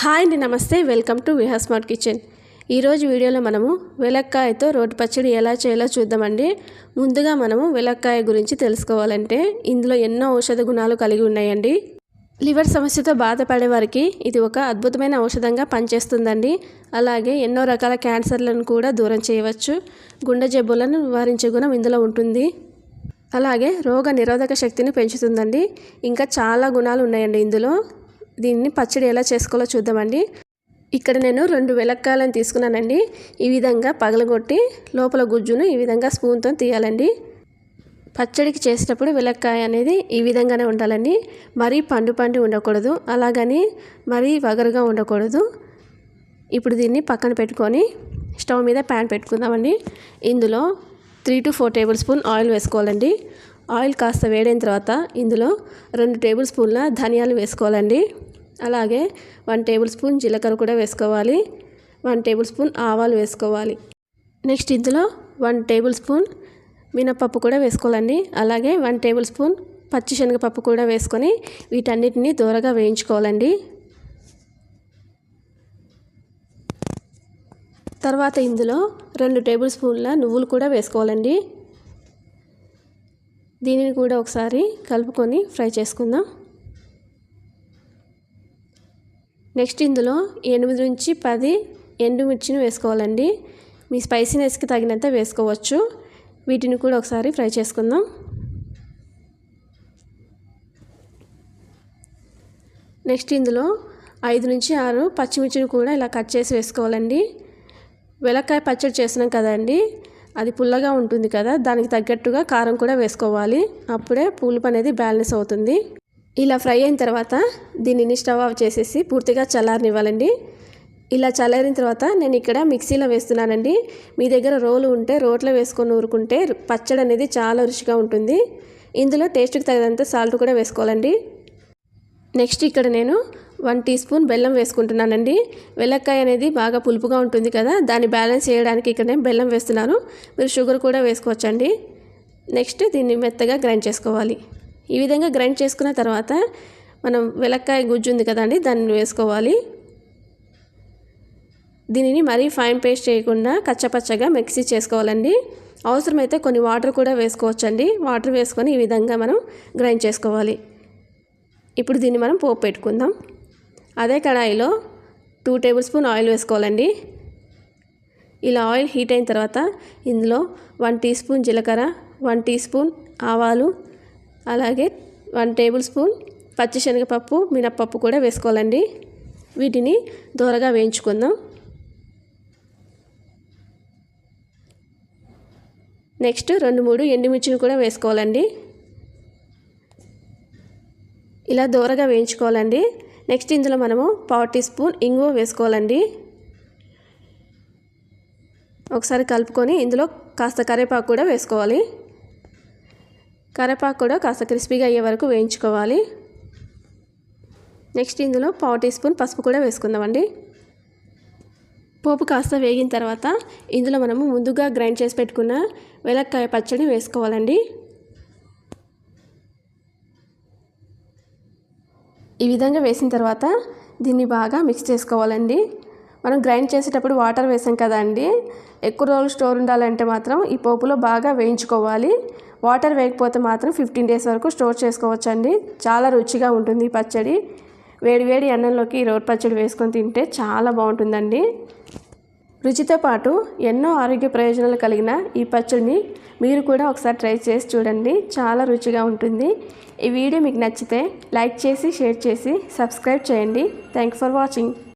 Hi అండి నమస్తే. Welcome to Viha smart kitchen. ఈరోజు వీడియోలో మనము వెలక్కాయతో రోటి పచ్చడి ఎలా చేయాలో చూద్దామండి. ముందుగా మనము వెలక్కాయ గురించి తెలుసుకోవాలంటే ఇందులో ఎన్నో ఔషధ గుణాలు కలిగి ఉన్నాయండి. లివర్ సమస్యతో బాధపడే వారికి ఇది ఒక అద్భుతమైన ఔషధంగా పనిచేస్తుందండి. అలాగే ఎన్నో రకాల క్యాన్సర్లను కూడా దూరం చేయవచ్చు. గుండె జబ్బులను నివారించే గుణం ఇందులో ఉంటుంది. అలాగే రోగ నిరోధక శక్తిని పెంచుతుందండి. ఇంకా చాలా గుణాలు ఉన్నాయండి ఇందులో. దీన్ని పచ్చడి ఎలా చేసుకోవాలో చూద్దామండి. ఇక్కడ నేను రెండు వెలక్కాయలను తీసుకున్నానండి. ఈ విధంగా పగలగొట్టి లోపల గుజ్జును ఈ విధంగా స్పూన్తో తీయాలండి. పచ్చడికి చేసేటప్పుడు వెలక్కాయ అనేది ఈ విధంగానే ఉండాలండి. మరీ పండు పండు ఉండకూడదు. అలాగని మరీ వగరుగా ఉండకూడదు. ఇప్పుడు దీన్ని పక్కన పెట్టుకొని స్టవ్ మీద ప్యాన్ పెట్టుకుందామండి. ఇందులో three to four tablespoon oil వేసుకోవాలండి. ఆయిల్ కాస్త వేడైన తర్వాత ఇందులో రెండు టేబుల్ స్పూన్ల ధనియాలు వేసుకోవాలండి. అలాగే వన్ టేబుల్ స్పూన్ జీలకర్ర కూడా వేసుకోవాలి. వన్ టేబుల్ స్పూన్ ఆవాలు వేసుకోవాలి. నెక్స్ట్ ఇందులో వన్ టేబుల్ స్పూన్ మినపప్పు కూడా వేసుకోవాలండి. అలాగే వన్ టేబుల్ స్పూన్ పచ్చిశనగపప్పు కూడా వేసుకొని వీటన్నిటిని దూరగా వేయించుకోవాలండి. తర్వాత ఇందులో రెండు టేబుల్ స్పూన్ల నువ్వులు కూడా వేసుకోవాలండి. దీనిని కూడా ఒకసారి కలుపుకొని ఫ్రై చేసుకుందాం. నెక్స్ట్ ఇందులో ఎనిమిది నుంచి పది ఎండుమిర్చిని వేసుకోవాలండి. మీ స్పైసీనెస్కి తగినంత వేసుకోవచ్చు. వీటిని కూడా ఒకసారి ఫ్రై చేసుకుందాం. నెక్స్ట్ ఇందులో ఐదు నుంచి ఆరు పచ్చిమిర్చిని కూడా ఇలా కట్ చేసి వేసుకోవాలండి. వెలక్కాయ పచ్చడి చేసినాం కదండి. అది పుల్లగా ఉంటుంది కదా దానికి తగ్గట్టుగా కారం కూడా వేసుకోవాలి. అప్పుడే పులుపు అనేది బ్యాలెన్స్ అవుతుంది. ఇలా ఫ్రై అయిన తర్వాత దీనిని స్టవ్ ఆఫ్ చేసేసి పూర్తిగా చల్లారనివ్వాలండి. ఇలా చల్లారిన తర్వాత నేను ఇక్కడ మిక్సీలో వేస్తున్నానండి. మీ దగ్గర రోలు ఉంటే రోట్లో వేసుకొని ఊరుకుంటే పచ్చడి అనేది చాలా రుచిగా ఉంటుంది. ఇందులో టేస్ట్కి తగినంత సాల్ట్ కూడా వేసుకోవాలండి. నెక్స్ట్ ఇక్కడ నేను వన్ టీ స్పూన్ బెల్లం వేసుకుంటున్నానండి. వెల్లక్కాయ అనేది బాగా పులుపుగా ఉంటుంది కదా దాన్ని బ్యాలెన్స్ చేయడానికి ఇక్కడ నేను బెల్లం వేస్తున్నాను. మీరు షుగర్ కూడా వేసుకోవచ్చండి. నెక్స్ట్ దీన్ని మెత్తగా గ్రైండ్ చేసుకోవాలి. ఈ విధంగా గ్రైండ్ చేసుకున్న తర్వాత మనం వెలక్కాయ గుజ్జు ఉంది కదండి దాన్ని వేసుకోవాలి. దీనిని మరీ ఫైన్ పేస్ట్ చేయకుండా కచ్చపచ్చగా మిక్సీ చేసుకోవాలండి. అవసరమైతే కొన్ని వాటర్ కూడా వేసుకోవచ్చండి. వాటర్ వేసుకొని ఈ విధంగా మనం గ్రైండ్ చేసుకోవాలి. ఇప్పుడు దీన్ని మనం పోపు పెట్టుకుందాం. అదే కడాయిలో టూ టేబుల్ స్పూన్ ఆయిల్ వేసుకోవాలండి. ఇలా ఆయిల్ హీట్ అయిన తర్వాత ఇందులో వన్ టీ స్పూన్ జీలకర్ర వన్ టీ స్పూన్ ఆవాలు అలాగే వన్ టేబుల్ స్పూన్ పచ్చిశనగపప్పు మినప్పప్పు కూడా వేసుకోవాలండి. వీటిని దూరగా వేయించుకుందాం. నెక్స్ట్ రెండు మూడు ఎండుమిర్చిని కూడా వేసుకోవాలండి. ఇలా దూరగా వేయించుకోవాలండి. నెక్స్ట్ ఇందులో మనము పావు టీ స్పూన్ ఇంగువ వేసుకోవాలండి. ఒకసారి కలుపుకొని ఇందులో కాస్త కరివేపాకు కూడా వేసుకోవాలి. కరివేపాకు కూడా కాస్త క్రిస్పీగా అయ్యే వరకు వేయించుకోవాలి. నెక్స్ట్ ఇందులో పావు టీ స్పూన్ పసుపు కూడా వేసుకుందామండి. పోపు కాస్త వేగిన తర్వాత ఇందులో మనము ముందుగా గ్రైండ్ చేసి పెట్టుకున్న వెలక్కాయ పచ్చడి వేసుకోవాలండి. ఈ విధంగా వేసిన తర్వాత దీన్ని బాగా మిక్స్ చేసుకోవాలండి. మనం గ్రైండ్ చేసేటప్పుడు వాటర్ వేసాం కదండి. ఎక్కువ రోజులు స్టోర్ ఉండాలంటే మాత్రం ఈ పోపులో బాగా వేయించుకోవాలి. వాటర్ వేయకపోతే మాత్రం ఫిఫ్టీన్ డేస్ వరకు స్టోర్ చేసుకోవచ్చండి. చాలా రుచిగా ఉంటుంది ఈ పచ్చడి. వేడివేడి అన్నంలోకి రోడ్ పచ్చడి వేసుకొని తింటే చాలా బాగుంటుందండి. రుచితో పాటు ఎన్నో ఆరోగ్య ప్రయోజనాలు కలిగిన ఈ పచ్చడిని మీరు కూడా ఒకసారి ట్రై చేసి చూడండి. చాలా రుచిగా ఉంటుంది. ఈ వీడియో మీకు నచ్చితే లైక్ చేసి షేర్ చేసి సబ్స్క్రైబ్ చేయండి. Thank for watching